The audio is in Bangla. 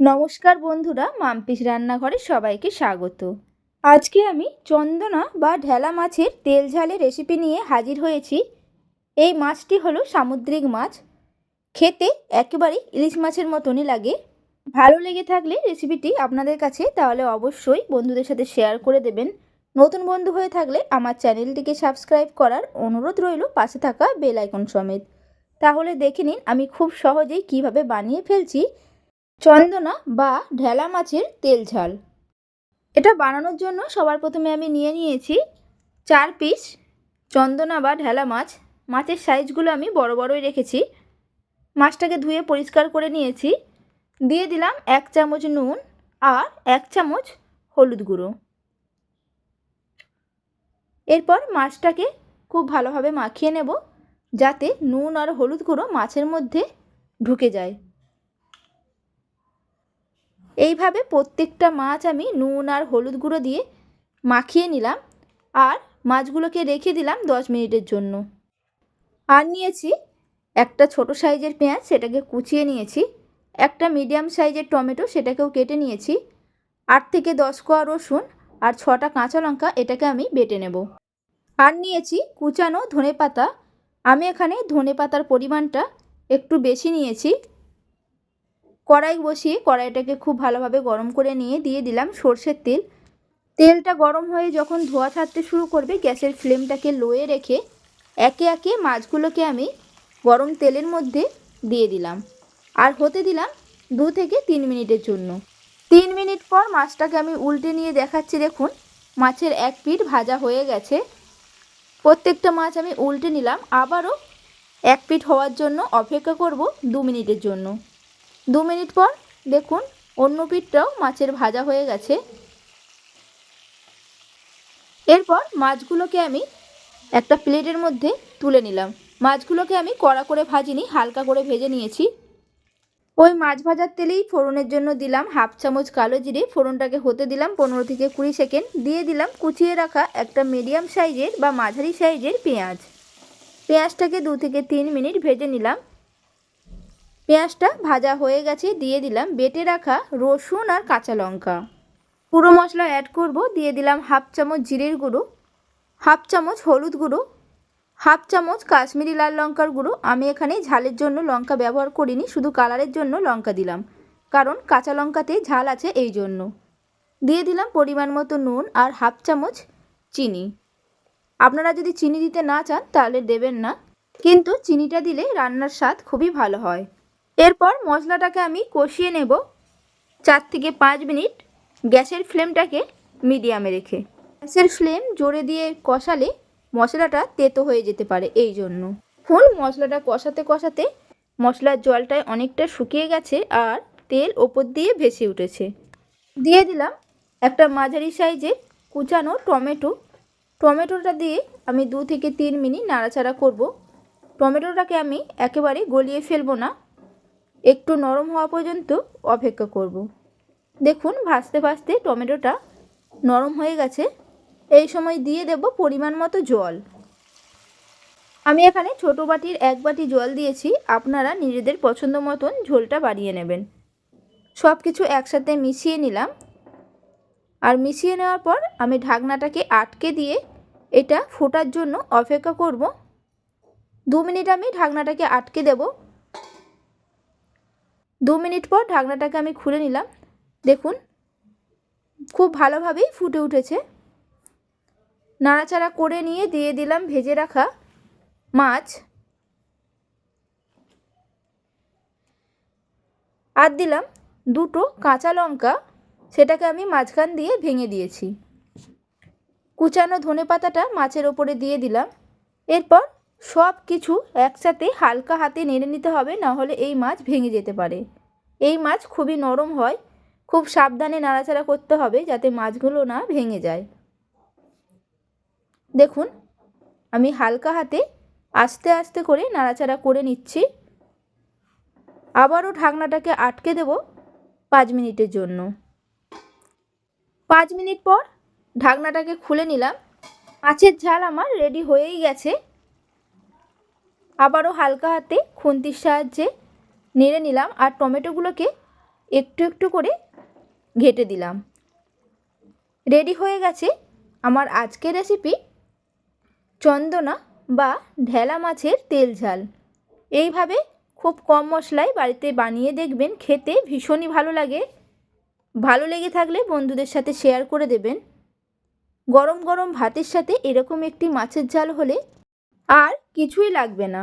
নমস্কার বন্ধুরা, মাম্পিস রান্নাঘরে সবাইকে স্বাগত। আজকে আমি চন্দনা বা ঢেলা মাছের তেল ঝালে রেসিপি নিয়ে হাজির হয়েছি। এই মাছটি হলো সামুদ্রিক মাছ। খেতে একেবারেই ইলিশ মাছের মতনই লাগে। ভালো লেগে থাকলে রেসিপিটি আপনাদের কাছে তাহলে অবশ্যই বন্ধুদের সাথে শেয়ার করে দেবেন। নতুন বন্ধু হয়ে থাকলে আমার চ্যানেলটিকে সাবস্ক্রাইব করার অনুরোধ রইল পাশে থাকা বেল আইকন সমেত। তাহলে দেখে নিন আমি খুব সহজেই কীভাবে বানিয়ে ফেলছি। চন্দনা বা ঢেলা মাছের তেল ঝাল। এটা বানানোর জন্য সবার প্রথমে আমি নিয়ে নিয়েছি চার পিস চন্দনা বা ঢেলা মাছ। মাছের সাইজগুলো আমি বড় বড়ই রেখেছি। মাছটাকে ধুয়ে পরিষ্কার করে নিয়েছি। দিয়ে দিলাম এক চামচ নুন আর এক চামচ হলুদ গুঁড়ো। এরপর মাছটাকে খুব ভালোভাবে মাখিয়ে নেব যাতে নুন আর হলুদ গুঁড়ো মাছের মধ্যে ঢুকে যায়। এইভাবে প্রত্যেকটা মাছ আমি নুন আর হলুদ গুঁড়ো দিয়ে মাখিয়ে নিলাম আর মাছগুলোকে রেখে দিলাম দশ মিনিটের জন্য। আর নিয়েছি একটা ছোট সাইজের পেঁয়াজ, সেটাকে কুচিয়ে নিয়েছি। একটা মিডিয়াম সাইজের টমেটো, সেটাকেও কেটে নিয়েছি। আট থেকে দশ কোয়া রসুন আর ছটা কাঁচা লঙ্কা, এটাকে আমি বেটে নেব। আর নিয়েছি কুচানো ধনে পাতা আমি এখানে ধনে পাতার পরিমাণটা একটু বেশি নিয়েছি। কড়াই বসিয়ে কড়াইটাকে খুব ভালোভাবে গরম করে নিয়ে দিয়ে দিলাম সর্ষের তেল। তেলটা গরম হয়ে যখন ধোয়া ছাড়তে শুরু করবে, গ্যাসের ফ্লেমটাকে লোয়ে রেখে একে একে মাছগুলোকে আমি গরম তেলের মধ্যে দিয়ে দিলাম। আর হতে দিলাম দু থেকে তিন মিনিটের জন্য। তিন মিনিট পর মাছটাকে আমি উল্টে নিয়ে দেখাচ্ছি, দেখুন। মাছের এক পিঠ ভাজা হয়ে গেছে। প্রত্যেকটা মাছ আমি উল্টে নিলাম। আবারও এক পিঠ হওয়ার জন্য অপেক্ষা করব দু মিনিটের জন্য। দু মিনিট পর দেখুন, অন্য পিঠটাও মাছের ভাজা হয়ে গেছে। এরপর মাছগুলোকে আমি একটা প্লেটের মধ্যে তুলে নিলাম। মাছগুলোকে আমি কড়া করে ভাজিনি, হালকা করে ভেজে নিয়েছি। ওই মাছ ভাজার তেলেই ফোড়নের জন্য দিলাম হাফ চামচ কালো জিরে, ফোড়নটাকে হতে দিলাম পনেরো থেকে কুড়ি সেকেন্ড। দিয়ে দিলাম কুচিয়ে রাখা একটা মিডিয়াম সাইজের বা মাঝারি সাইজের পেঁয়াজ। পেঁয়াজটাকে দু থেকে তিন মিনিট ভেজে নিলাম। পেঁয়াজটা ভাজা হয়ে গেছে, দিয়ে দিলাম বেটে রাখা রসুন আর কাঁচা লঙ্কা। পুরো মশলা অ্যাড করব, দিয়ে দিলাম হাফ চামচ জিরের গুঁড়ো হাফ চামচ হলুদ গুঁড়ো হাফ চামচ কাশ্মীরি লাল লঙ্কার গুঁড়ো। আমি এখানে ঝালের জন্য লঙ্কা ব্যবহার করিনি, শুধু কালারের জন্য লঙ্কা দিলাম, কারণ কাঁচা লঙ্কাতে ঝাল আছে এই জন্য। দিয়ে দিলাম পরিমাণ মতো নুন আর হাফ চামচ চিনি। আপনারা যদি চিনি দিতে না চান, তাহলে দেবেন না, কিন্তু চিনিটা দিলে রান্নার স্বাদ খুবই ভালো হয়। এরপর মশলাটাকে আমি কষিয়ে নেব চার থেকে পাঁচ মিনিট। গ্যাসের ফ্লেমটাকে মিডিয়ামে রেখে। গ্যাসের ফ্লেম জোরে দিয়ে কষালে মশলাটা তেতো হয়ে যেতে পারে এই জন্য। ফুল মশলাটা কষাতে কষাতে মশলার জলটায় অনেকটা শুকিয়ে গেছে আর তেল ওপর দিয়ে ভেসে উঠেছে। দিয়ে দিলাম একটা মাঝারি সাইজের কুচানো টমেটো। টমেটোটা দিয়ে আমি দু থেকে তিন মিনিট নাড়াচাড়া করব। টমেটোটাকে আমি একেবারে গলিয়ে ফেলব না। একটু নরম হওয়া পর্যন্ত অপেক্ষা করব। দেখুন, ভাজতে ভাজতে টমেটোটা নরম হয়ে গেছে। এই সময় দিয়ে দেব পরিমাণ মতো জল। আমি এখানে ছোট বাটির এক বাটি জল দিয়েছি। আপনারা নিজেদের পছন্দ মতন ঝোলটা বাড়িয়ে নেবেন। সব কিছু একসাথে মিশিয়ে নিলাম। আর মিশিয়ে নেওয়ার পর আমি ঢাকনাটাকে আটকে দিয়ে এটা ফোটার জন্য অপেক্ষা করব। দু মিনিট আমি ঢাকনাটাকে আটকে দেবো। দু মিনিট পর ঢাকনাটাকে আমি খুলে নিলাম। দেখুন, খুব ভালোভাবেই ফুটে উঠেছে। নাড়াচাড়া করে নিয়ে দিয়ে দিলাম ভেজে রাখা মাছ। আর দিলাম দুটো কাঁচা লঙ্কা, সেটাকে আমি মাঝখান দিয়ে ভেঙে দিয়েছি। কুচানো ধনে পাতাটা মাছের ওপরে দিয়ে দিলাম। এরপর সব কিছু একসাথে হালকা হাতে নেড়ে নিতে হবে না হলে এই মাছ ভেঙে যেতে পারে। এই মাছ খুবই নরম হয়। খুব সাবধানে নাড়াচাড়া করতে হবে যাতে মাছগুলো না ভেঙে যায়। দেখুন, আমি হালকা হাতে আস্তে আস্তে করে নাড়াচাড়া করে নিচ্ছি। আবারও ঢাকনাটাকে আটকে দেব পাঁচ মিনিটের জন্য। পাঁচ মিনিট পর ঢাকনাটাকে খুলে নিলাম। মাছের ঝাল আমার রেডি হয়েই গেছে। আবারও হালকা হাতে খুন্তির সাহায্যে নেড়ে নিলাম আর টমেটোগুলোকে একটু একটু করে ঘেটে দিলাম। রেডি হয়ে গেছে আমার আজকের রেসিপি চন্দনা বা ঢেলা মাছের তেল ঝাল। এইভাবে খুব কম মশলায় বাড়িতে বানিয়ে দেখবেন, খেতে ভীষণই ভালো লাগে। ভালো লেগে থাকলে বন্ধুদের সাথে শেয়ার করে দেবেন। গরম গরম ভাতের সাথে এরকম একটি মাছের ঝাল হলে আর কিছুই লাগবে না।